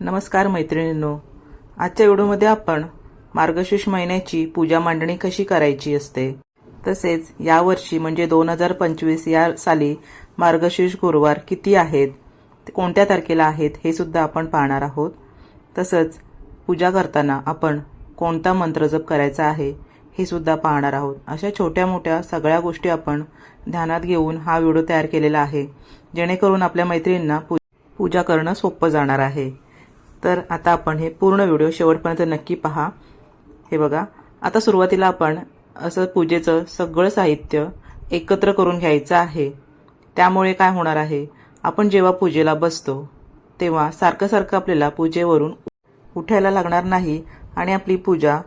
नमस्कार मैत्रिणींनो. आजच्या व्हिडिओमध्ये आपण मार्गशीर्ष महिन्याची पूजा मांडणी कशी करायची असते? तसेच यावर्षी म्हणजे दोन हजार पंचवीस या साली मार्गशीर्ष गुरुवार किती आहेत? ते कोणत्या तारखेला आहेत हे सुद्धा आपण पाहणार आहोत. तसंच पूजा करताना आपण कोणता मंत्र जप करायचा आहे हे सुद्धा पाहणार आहोत. अशा छोट्या मोठ्या सगळ्या गोष्टी आपण ध्यानात घेऊन हा व्हिडिओ तयार केलेला आहे जेणेकरून आपल्या मैत्रिणींना पू पूजा करणं सोपं जाणार आहे. तर आता आपण हे पूर्ण व्हिडिओ शेवटपर्यंत नक्की पहा. हे बघा. आता सुरुवातीला आपण असं पूजेचं सगळं साहित्य एकत्र करून घ्यायचं आहे. त्यामुळे काय होणार आहे? आपण जेव्हा पूजेला बसतो तेव्हा सारखं सारखं आपल्याला पूजेवरून उठायला लागणार नाही आणि आपली पूजा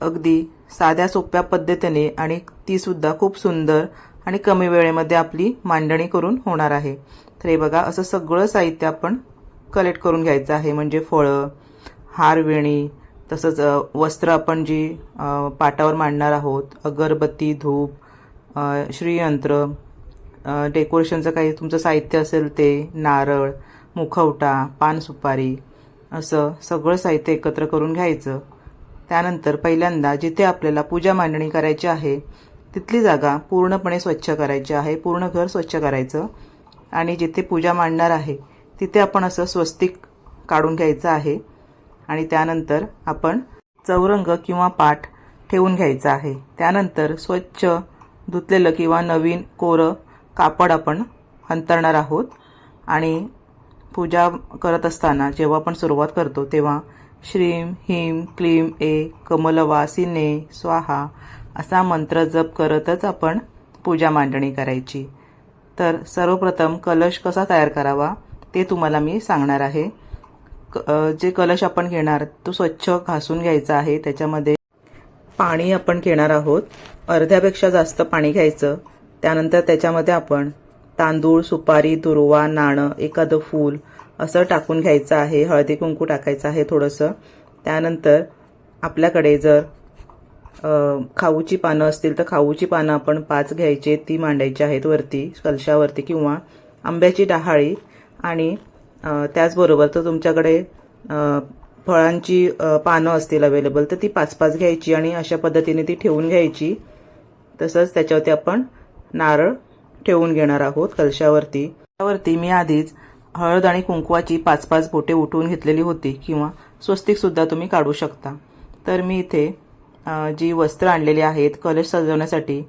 अगदी साध्या सोप्या पद्धतीने आणि तीसुद्धा खूप सुंदर आणि कमी वेळेमध्ये आपली मांडणी करून होणार आहे. तर हे बघा असं सगळं साहित्य आपण कलेक्ट करून घ्यायचं आहे म्हणजे फळं हारवेणी तसंच वस्त्र आपण जी पाटावर मांडणार आहोत अगरबत्ती धूप श्रीयंत्र डेकोरेशनचं काही तुमचं साहित्य असेल ते नारळ मुखवटा पान सुपारी असं सगळं साहित्य एकत्र करून घ्यायचं. त्यानंतर पहिल्यांदा जिथे आपल्याला पूजा मांडणी करायची आहे तिथली जागा पूर्णपणे स्वच्छ करायची आहे पूर्ण घर स्वच्छ करायचं. आणि जिथे पूजा मांडणार आहे तिथे आपण असं स्वस्तिक काढून घ्यायचं आहे. आणि त्यानंतर आपण चौरंग किंवा पाठ ठेवून घ्यायचा आहे. त्यानंतर स्वच्छ धुतलेलं किंवा नवीन कोरं कापड आपण अंतरणार आहोत. आणि पूजा करत असताना जेव्हा आपण सुरुवात करतो तेव्हा श्रीम ह्रीम क्लीम ए कमलवासिने स्वाहा असा मंत्र जप करतच आपण पूजा मांडणी करायची. तर सर्वप्रथम कलश कसा तयार करावा? ते तुम्हाला मी सांगणार आहे. क- जे कलश आपण घेणार तो स्वच्छ घासून घ्यायचा आहे. त्याच्यामध्ये पाणी आपण घेणार आहोत. अर्ध्यापेक्षा जास्त पाणी घ्यायचं. त्यानंतर त्याच्यामध्ये आपण तांदूळ सुपारी दुर्वा नाणं एखादं फूल असं टाकून घ्यायचं आहे. हळदी कुंकू टाकायचं आहे थोडंसं. त्यानंतर आपल्याकडे जर खाऊची पानं असतील तर खाऊची पानं आपण पाच घ्यायची ती मांडायची आहेत वरती कलशावरती किंवा आंब्याची डहाळी आणि त्याचबरोबर तर तुमच्याकडे फळांची पानं असतील अवेलेबल तर ती पाच पाच घ्यायची आणि अशा पद्धतीने ती ठेवून घ्यायची. तसंच त्याच्यावरती आपण नारळ ठेवून घेणार आहोत कलशावरती. त्यावरती मी आधीच हळद आणि कुंकवाची पाच पाच बोटे उठवून घेतलेली होती किंवा स्वस्तिकसुद्धा तुम्ही काढू शकता. तर मी इथे जी वस्त्र आणलेली आहेत कलश सजवण्यासाठी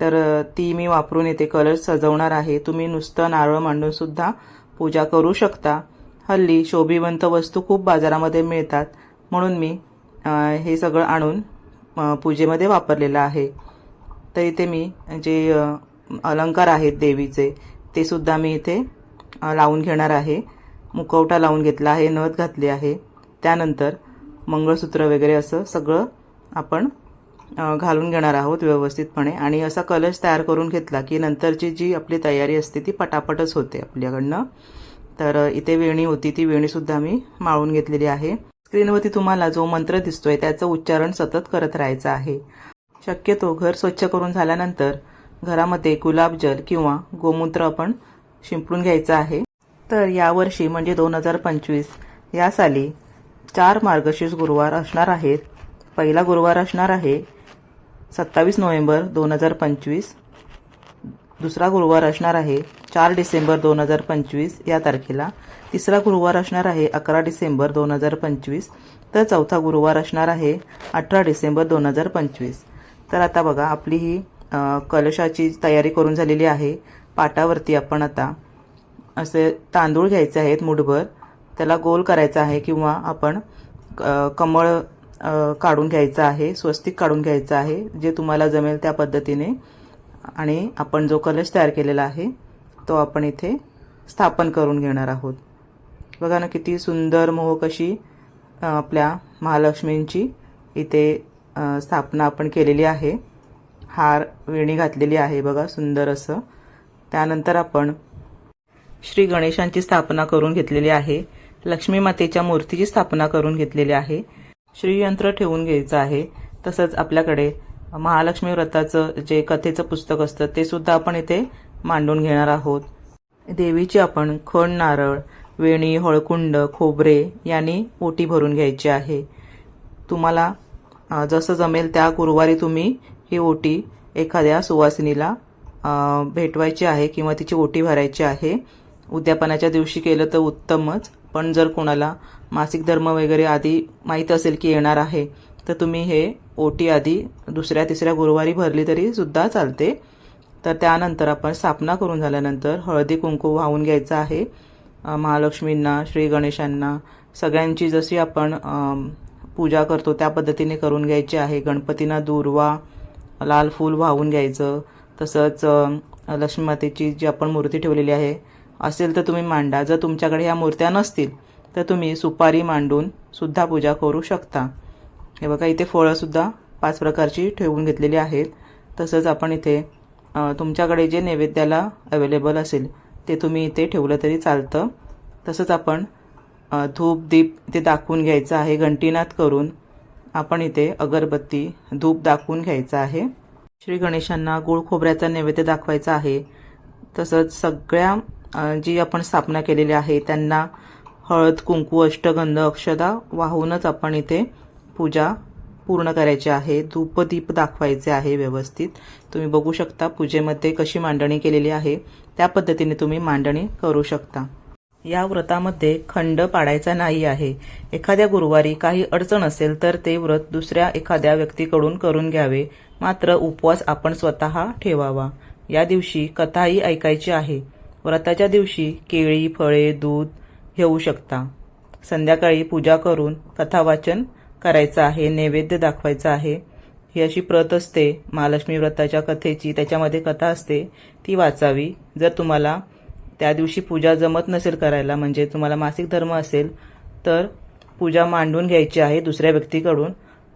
तर ती मी वापरून इथे कलश सजवणार आहे. तुम्ही नुसतं नारळ मांडूनसुद्धा पूजा करू शकता. हल्ली शोभिवंत वस्तू खूप बाजारामध्ये मिळतात. म्हणून मी हे सगळं आणून पूजेमध्ये वापरलेलं आहे. तर इथे मी जे अलंकार आहेत देवीचे ते सुद्धा मी इथे लावून घेणार आहे. मुखवटा लावून घेतला आहे नथ घातली आहे. त्यानंतर मंगळसूत्र वगैरे असं सगळं आपण घालून घेणार आहोत व्यवस्थितपणे. आणि असा कलश तयार करून घेतला की नंतरची जी आपली तयारी असते ती पटापटच होते आपल्याकडनं. तर इथे वेणी होती ती वेणीसुद्धा मी माळून घेतलेली आहे. स्क्रीनवरती तुम्हाला जो मंत्र दिसतोय त्याचं उच्चारण सतत करत राहायचं आहे. शक्यतो घर स्वच्छ करून झाल्यानंतर घरामध्ये गुलाबजल किंवा गोमूत्र आपण शिंपडून घ्यायचं आहे. तर यावर्षी म्हणजे दोन हजार पंचवीस या साली चार मार्गशीर्ष गुरुवार असणार आहेत. पहिला गुरुवार असणार आहे. सत्तावीस नोव्हेंबर दोन हजार पंचवीस. दुसरा गुरुवार असणार आहे चार डिसेंबर दोन हजार पंचवीस या तारखेला. तिसरा गुरुवार असणार आहे अकरा डिसेंबर दोन हजार पंचवीस. तर चौथा गुरुवार असणार आहे अठरा डिसेंबर दोन हजार पंचवीस. तर आता बघा आपली ही कलशाची तयारी करून झालेली आहे. पाटावरती आपण आता असे तांदूळ घ्यायचे आहेत मुठभर. त्याला गोल करायचा आहे किंवा आपण कमळ काढून घ्यायचं आहे स्वस्तिक काढून घ्यायचं आहे जे तुम्हाला जमेल त्या पद्धतीने. आणि आपण जो कलश तयार केलेला आहे तो आपण इथे स्थापन करून घेणार आहोत. बघा ना किती सुंदर मोहक अशी आपल्या महालक्ष्मींची इथे स्थापना आपण केलेली आहे. हार वेणी घातलेली आहे बघा सुंदर असं. त्यानंतर आपण श्री गणेशांची स्थापना करून घेतलेली आहे. लक्ष्मी मातेच्या मूर्तीची स्थापना करून घेतलेली आहे. श्रीयंत्र ठेवून घ्यायचं आहे. तसंच आपल्याकडे महालक्ष्मी व्रताचं जे कथेचं पुस्तक असतं ते सुद्धा आपण इथे मांडून घेणार आहोत. देवीची आपण खण नारळ वेणी हळकुंड खोबरे यांनी ओटी भरून घ्यायची आहे. तुम्हाला जसं जमेल त्या गुरुवारी तुम्ही ही ओटी एखाद्या सुवासिनीला भेटवायची आहे किंवा तिची ओटी भरायची आहे. उद्यापनाच्या दिवशी केलं तर उत्तमच. पण जर कोणाला मासिक धर्म वगैरे आधी माहीत असेल की येणार आहे तर तुम्ही हे ओटी आधी दुसऱ्या तिसऱ्या गुरुवारी भरली तरी सुद्धा चालते. तर त्यानंतर आपण स्थापना करून झाल्यानंतर हळदी कुंकू वाहून घ्यायचं आहे. महालक्ष्मींना श्री गणेशांना सगळ्यांची जशी आपण पूजा करतो त्या पद्धतीने करून घ्यायची आहे. गणपतींना दूर्वा लाल फूल वाहून घ्यायचं. तसंच लक्ष्मीमातेची लक्ष्मी मातेची जी आपण मूर्ती ठेवलेली आहे असेल तर तुम्ही मांडा. जर तुमच्याकडे ह्या मूर्त्या नसतील तर तुम्ही सुपारी मांडून सुद्धा पूजा करू शकता. हे बघा इथे फळंसुद्धा पाच प्रकारची ठेवून घेतलेली आहेत. तसंच आपण इथे तुमच्याकडे जे नैवेद्याला अवेलेबल असेल ते तुम्ही इथे ठेवलं तरी चालतं. तसंच आपण धूप दीप इथे दाखवून घ्यायचं आहे घंटीनाथ करून. आपण इथे अगरबत्ती धूप दाखवून घ्यायचं आहे. श्री गणेशांना गुळ खोबऱ्याचा नैवेद्य दाखवायचा आहे. तसंच सगळ्या जी आपण स्थापना केलेली आहे त्यांना हळद कुंकू अष्टगंध अक्षदा वाहूनच आपण इथे पूजा पूर्ण करायची आहे. धूपदीप दाखवायचे आहे व्यवस्थित. तुम्ही बघू शकता पूजेमध्ये कशी मांडणी केलेली आहे. त्या पद्धतीने तुम्ही मांडणी करू शकता. या व्रतामध्ये खंड पाडायचा नाही आहे. एखाद्या गुरुवारी काही अडचण असेल तर ते व्रत दुसऱ्या एखाद्या व्यक्तीकडून करून घ्यावे. मात्र उपवास आपण स्वतः ठेवावा. या दिवशी कथाही ऐकायची आहे. व्रताच्या दिवशी केळी फळे दूध घेऊ शकता. संध्याकाळी पूजा करून कथावाचन करायचं आहे नैवेद्य दाखवायचं आहे. ही अशी प्रत असते महालक्ष्मी व्रताच्या कथेची त्याच्यामध्ये कथा असते ती वाचावी. जर तुम्हाला त्या दिवशी पूजा जमत नसेल करायला म्हणजे तुम्हाला मासिक धर्म असेल तर पूजा मांडून घ्यायची आहे दुसऱ्या व्यक्तीकडून.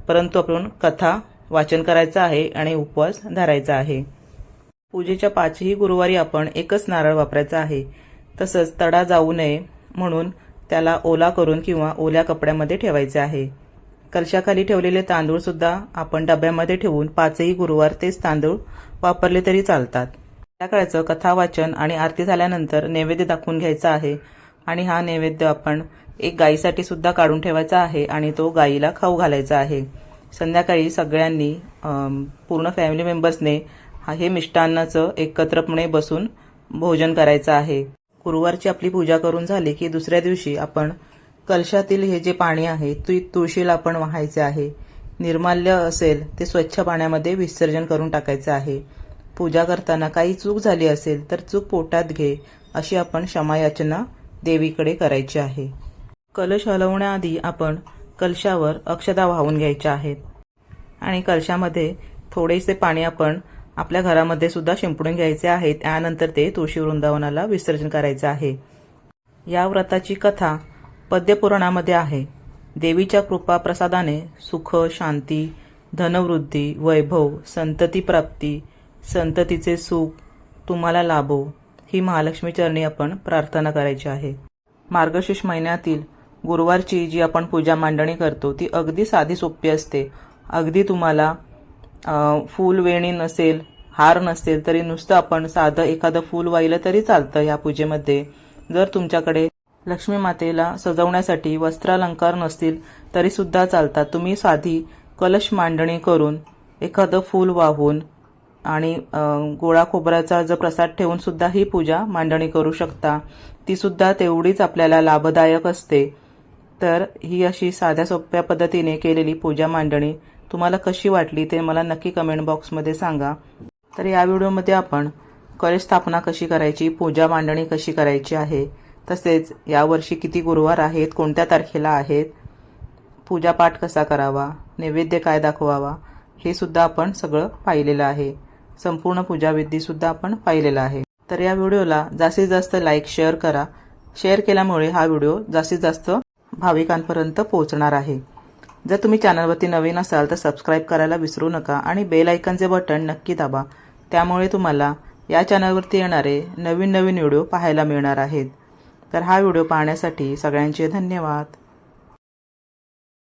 परंतु आपण कथा वाचन करायचं आहे आणि उपवास धरायचा आहे. पूजेच्या पाचही गुरुवारी आपण एकच नारळ वापरायचा आहे. तसंच तडा जाऊ नये म्हणून त्याला ओला करून किंवा ओल्या कपड्यामध्ये ठेवायचे आहे. कलशाखाली ठेवलेले तांदूळसुद्धा आपण डब्यामध्ये ठेवून पाचही गुरुवार तेच तांदूळ वापरले तरी चालतात. संध्याकाळचं कथा वाचन आणि आरती झाल्यानंतर नैवेद्य दाखवून घ्यायचा आहे आणि हा नैवेद्य आपण एक गायीसाठी सुद्धा काढून ठेवायचा आहे आणि तो गायीला खाऊ घालायचा आहे. संध्याकाळी सगळ्यांनी पूर्ण फॅमिली मेंबर्सने हे मिष्टान्नाचं एकत्रपणे बसून भोजन करायचं आहे. गुरुवारची आपली पूजा करून झाली की दुसऱ्या दिवशी आपण कलशातील हे जे पाणी आहे ते तुळशीला आपण वाहायचे आहे. निर्माल्य असेल ते स्वच्छ पाण्यामध्ये विसर्जन करून टाकायचं आहे. पूजा करताना काही चूक झाली असेल तर चूक पोटात घे अशी आपण क्षमायाचना देवीकडे करायची आहे. कलश हलवण्याआधी आपण कलशावर अक्षदा वाहून घ्यायच्या आहेत. आणि कलशामध्ये थोडेसे पाणी आपण आपल्या घरामध्ये सुद्धा शिंपडून घ्यायचे आहेत. त्यानंतर ते तुळशी वृंदावनाला विसर्जन करायचे आहे. या व्रताची कथा पद्यपुराणामध्ये आहे. देवीच्या कृपा प्रसादाने सुख शांती धनवृद्धी वैभव संतती प्राप्ती संततीचे सुख तुम्हाला लाभो ही महालक्ष्मी चरणी आपण प्रार्थना करायची आहे. मार्गशीर्ष महिन्यातील गुरुवारची जी आपण पूजा मांडणी करतो ती अगदी साधी सोपी असते. अगदी तुम्हाला फूल वेणी नसेल हार नसेल तरी नुसतं आपण साधं एखादं फूल वाहिलं तरी चालतं ह्या पूजेमध्ये. जर तुमच्याकडे लक्ष्मी मातेला सजवण्यासाठी वस्त्रालंकार नसतील तरी सुद्धा चालतात. तुम्ही साधी कलश मांडणी करून एखादं फूल वाहून आणि गोळा खोबऱ्याचा जर प्रसाद ठेवून सुद्धा ही पूजा मांडणी करू शकता. ती सुद्धा तेवढीच आपल्याला लाभदायक असते. तर ही अशी साध्या सोप्या पद्धतीने केलेली पूजा मांडणी तुम्हाला कशी वाटली ते मला नक्की कमेंट बॉक्समध्ये सांगा. तर या व्हिडिओमध्ये आपण कलश स्थापना कशी करायची पूजा मांडणी कशी करायची आहे तसेच यावर्षी किती गुरुवार आहेत कोणत्या तारखेला आहेत पूजापाठ कसा करावा नैवेद्य काय दाखवावा हे सुद्धा आपण सगळं पाहिलेलं आहे. संपूर्ण पूजाविधीसुद्धा आपण पाहिलेला आहे. तर या व्हिडिओला जास्तीत जास्त लाईक शेअर करा. शेअर केल्यामुळे हा व्हिडिओ जास्तीत जास्त भाविकांपर्यंत पोहोचणार आहे. जर तुम्ही चॅनलवरती नवीन असाल तर सबस्क्राईब करायला विसरू नका आणि बेल आयकनचे बटन नक्की दाबा. त्यामुळे तुम्हाला या चॅनलवरती येणारे नवीन नवीन व्हिडिओ पाहायला मिळणार आहेत. तर हा व्हिडिओ पाहण्यासाठी सगळ्यांचे धन्यवाद.